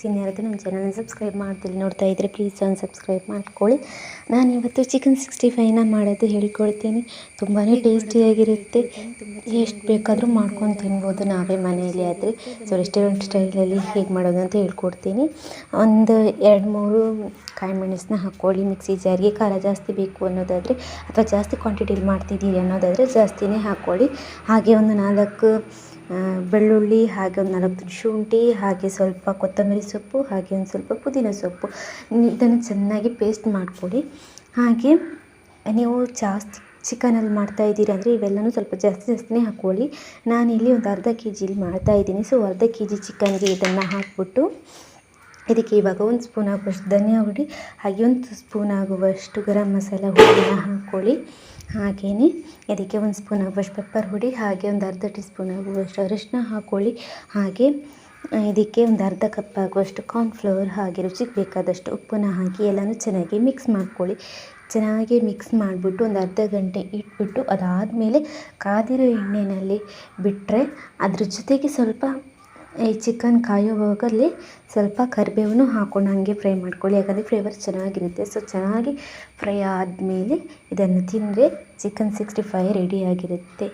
ಚಾನಲ್ನ ಸಬ್ಸ್ಕ್ರೈಬ್ ಮಾಡ್ತೀನಿ ನೋಡ್ತಾ ಇದ್ದರೆ ಪ್ಲೀಸ್ ಒಂದು ಸಬ್ಸ್ಕ್ರೈಬ್ ಮಾಡ್ಕೊಳ್ಳಿ. ನಾನು ಇವತ್ತು ಚಿಕನ್ ಸಿಕ್ಸ್ಟಿ ಫೈವ್ನ ಮಾಡೋದು ಹೇಳ್ಕೊಡ್ತೀನಿ. ತುಂಬಾ ಟೇಸ್ಟಿಯಾಗಿರುತ್ತೆ ಎಷ್ಟು ಬೇಕಾದರೂ ಮಾಡ್ಕೊಂಡು ತಿನ್ಬೋದು ನಾವೇ ಮನೆಯಲ್ಲಿ ಆದರೆ. ಸೊ ರೆಸ್ಟೋರೆಂಟ್ ಸ್ಟೈಲಲ್ಲಿ ಹೇಗೆ ಮಾಡೋದು ಅಂತ ಹೇಳ್ಕೊಡ್ತೀನಿ. ಒಂದು ಎರಡು ಮೂರು ಕಾಯಿ ಮೆಣಸನ್ನ ಹಾಕ್ಕೊಳ್ಳಿ. ಮಿಕ್ಸಿ ಜಾರಿಗೆ ಖಾರ ಜಾಸ್ತಿ ಬೇಕು ಅನ್ನೋದಾದರೆ ಅಥವಾ ಜಾಸ್ತಿ ಕ್ವಾಂಟಿಟಿಲಿ ಮಾಡ್ತಿದ್ದೀರಿ ಅನ್ನೋದಾದರೆ ಜಾಸ್ತಿನೇ ಹಾಕ್ಕೊಳ್ಳಿ. ಹಾಗೆ ಒಂದು ನಾಲ್ಕು ಬೆಳ್ಳುಳ್ಳಿ, ಹಾಗೆ ಒಂದು ನಾಲ್ಕು ಶುಂಠಿ ಹಾಗೆ ಸ್ವಲ್ಪ ಕೊತ್ತಂಬರಿ ಸೊಪ್ಪು, ಹಾಗೆ ಒಂದು ಸ್ವಲ್ಪ ಪುದೀನ ಸೊಪ್ಪು. ಇದನ್ನು ಚೆನ್ನಾಗಿ ಪೇಸ್ಟ್ ಮಾಡಿಕೊಡಿ. ಹಾಗೆ ನೀವು ಜಾಸ್ತಿ ಚಿಕನಲ್ಲಿ ಮಾಡ್ತಾ ಇದ್ದೀರಿ ಅಂದರೆ ಇವೆಲ್ಲನೂ ಸ್ವಲ್ಪ ಜಾಸ್ತಿ ಜಾಸ್ತಿನೇ ಹಾಕ್ಕೊಳ್ಳಿ. ನಾನಿಲ್ಲಿ ಒಂದು ಅರ್ಧ ಕೆ ಜಿಲಿ ಮಾಡ್ತಾ ಇದ್ದೀನಿ. ಸೊ ಅರ್ಧ ಕೆ ಜಿ ಚಿಕನ್ಗೆ ಇದನ್ನು ಹಾಕ್ಬಿಟ್ಟು ಇದಕ್ಕೆ ಇವಾಗ ಒಂದು ಸ್ಪೂನ್ ಆಗುವಷ್ಟು ಧನಿಯಾ ಹುಡಿ, ಹಾಗೆ ಒಂದು ಸ್ಪೂನ್ ಆಗುವಷ್ಟು ಗರಂ ಮಸಾಲ ಹುಡಿನ ಹಾಕ್ಕೊಳ್ಳಿ ಹಾಗೆಯೇ ಇದಕ್ಕೆ ಒಂದು ಸ್ಪೂನ್ ಆಗುವಷ್ಟು ಪೆಪ್ಪರ್ ಹುಡಿ, ಹಾಗೆ ಒಂದು ಅರ್ಧ ಟೀ ಸ್ಪೂನ್ ಆಗುವಷ್ಟು ಅರಿಶಿನ ಹಾಕ್ಕೊಳ್ಳಿ ಹಾಗೆ ಇದಕ್ಕೆ ಒಂದು ಅರ್ಧ ಕಪ್ ಆಗುವಷ್ಟು ಕಾರ್ನ್ಫ್ಲವರ್ ಹಾಗೆ ರುಚಿಗೆ ಬೇಕಾದಷ್ಟು ಉಪ್ಪನ್ನ ಹಾಕಿ ಎಲ್ಲನೂ ಚೆನ್ನಾಗಿ ಮಿಕ್ಸ್ ಮಾಡ್ಕೊಳ್ಳಿ. ಚೆನ್ನಾಗಿ ಮಿಕ್ಸ್ ಮಾಡಿಬಿಟ್ಟು ಒಂದು ಅರ್ಧ ಗಂಟೆ ಇಟ್ಬಿಟ್ಟು ಅದಾದಮೇಲೆ ಕಾದಿರೋ ಎಣ್ಣೆಯಲ್ಲಿ ಬಿಟ್ಟರೆ ಅದ್ರ ಜೊತೆಗೆ ಸ್ವಲ್ಪ ಈ ಚಿಕನ್ ಕಾಯುವಾಗಲಿ ಸ್ವಲ್ಪ ಕರಿಬೇವನ್ನು ಹಾಕ್ಕೊಂಡು ಹಾಗೆ ಫ್ರೈ ಮಾಡ್ಕೊಳ್ಳಿ. ಯಾಕಂದರೆ ಫ್ಲೇವರ್ ಚೆನ್ನಾಗಿರುತ್ತೆ. ಸೊ ಚೆನ್ನಾಗಿ ಫ್ರೈ ಆದಮೇಲೆ ಇದನ್ನು ತಿಂದರೆ ಚಿಕನ್ ಸಿಕ್ಸ್ಟಿ ಫೈ ರೆಡಿಯಾಗಿರುತ್ತೆ